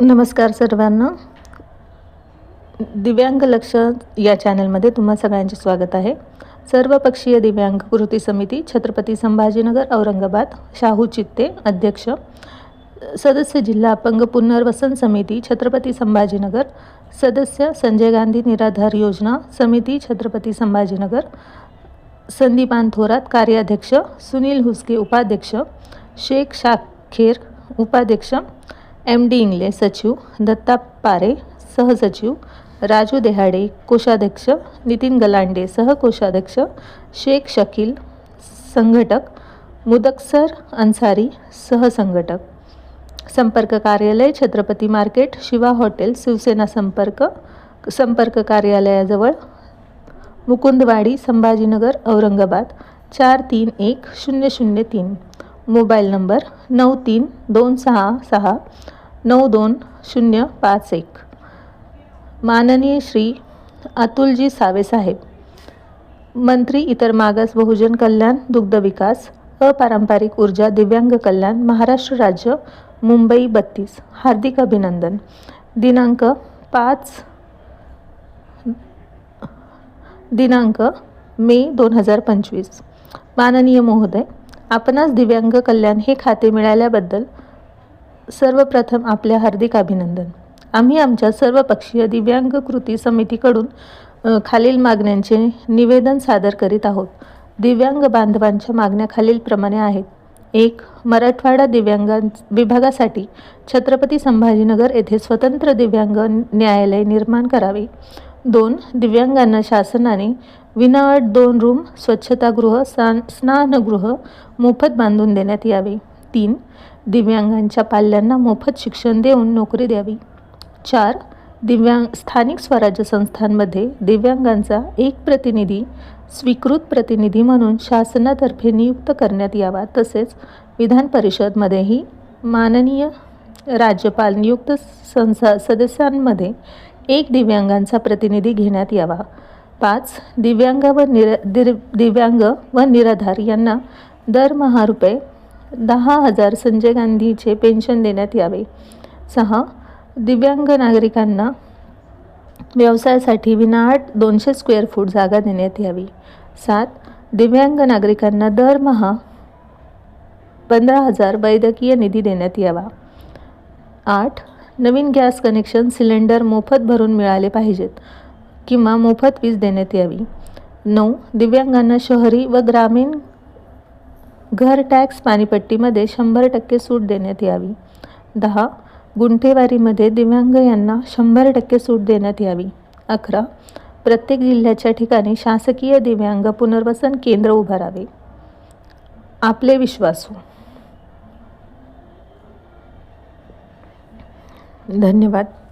नमस्कार सर्वांना. दिव्यांग लक्ष या चॅनलमध्ये तुम्हा सगळ्यांचे स्वागत आहे. सर्वपक्षीय दिव्यांग कृती समिती छत्रपती संभाजीनगर औरंगाबाद शाहू चित्ते अध्यक्ष सदस्य जिल्हा अपंग पुनर्वसन समिती छत्रपती संभाजीनगर सदस्य संजय गांधी निराधार योजना समिती छत्रपती संभाजीनगर संदीपान थोरात कार्याध्यक्ष सुनील हुसके उपाध्यक्ष शेख शाखेर उपाध्यक्ष एम डी इंगले सचिव दत्ता पारे सहसचिव राजू देहाडे कोषाध्यक्ष नितीन गलांडे सहकोषाध्यक्ष शेख शकील संघटक मुदक्सर अन्सारी सहसंघटक संपर्क कार्यालय छत्रपती मार्केट शिवा हॉटेल शिवसेना संपर्क संपर्क कार्यालयाजवळ मुकुंदवाडी संभाजीनगर औरंगाबाद चार तीन एक शून्य शून्य तीन. मोबाईल नंबर नऊ तीन दोन सहा सहा नऊ दोन शून्य पाच एक. माननीय श्री अतुलजी सावेसाहेब मंत्री इतर मागास बहुजन कल्याण दुग्ध विकास अपारंपरिक ऊर्जा दिव्यांग कल्याण महाराष्ट्र राज्य मुंबई बत्तीस. हार्दिक अभिनंदन. दिनांक पाच दिनांक मे दोन हजार पंचवीस. माननीय महोदय आपणास दिव्यांग कल्याण हे खाते मिळाल्याबद्दल सर्वप्रथम आपल्या हार्दिक अभिनंदन. आम्ही आमच्या सर्वपक्षीय दिव्यांग कृती समितीकडून खालील मागण्यांचे निवेदन सादर करीत आहोत. दिव्यांग बांधवांच्या मागण्या खालीलप्रमाणे आहेत. एक मराठवाडा दिव्यांगां विभागासाठी छत्रपती संभाजीनगर येथे स्वतंत्र दिव्यांग न्यायालय निर्माण करावे. दोन दिव्यांगांना शासनाने विनाअट दोन रूम स्वच्छतागृह स्नान स्नानगृह मोफत बांधून देण्यात यावे. तीन दिव्यांगांच्या पाल्यांना मोफत शिक्षण देऊन नोकरी द्यावी. चार दिव्यांग स्थानिक स्वराज्य संस्थांमध्ये दिव्यांगांचा एक प्रतिनिधी स्वीकृत प्रतिनिधी म्हणून शासनातर्फे नियुक्त करण्यात यावा. तसेच विधान परिषदमध्येही माननीय राज्यपाल नियुक्त संसा सदस्यांमध्ये एक दिव्यांगांचा प्रतिनिधी घेण्यात यावा. पाच दिव्यांग व निर दिर दिव्यांग व निराधार यांना दरमहा रुपये दहा हजार संजय गांधीचे पेन्शन देण्यात यावे. सहा दिव्यांग नागरिकांना व्यवसायासाठी विनाआट दोनशे स्क्वेअर फूट जागा देण्यात यावी. सात दिव्यांग नागरिकांना दरमहा पंधरा हजार वैद्यकीय निधी देण्यात यावा. आठ नवीन गॅस कनेक्शन सिलेंडर मोफत भरून मिळाले पाहिजेत किंवा मोफत वीज देण्यात यावी. नऊ दिव्यांगांना शहरी व ग्रामीण घर टॅक्स पाणीपट्टीमध्ये शंभर टक्के सूट देण्यात यावी. दहा गुंठेवारीमध्ये दिव्यांग यांना शंभर टक्के सूट देण्यात यावी. अकरा प्रत्येक जिल्ह्याच्या ठिकाणी शासकीय दिव्यांग पुनर्वसन केंद्र उभारावे. आपले विश्वासू धन्यवाद.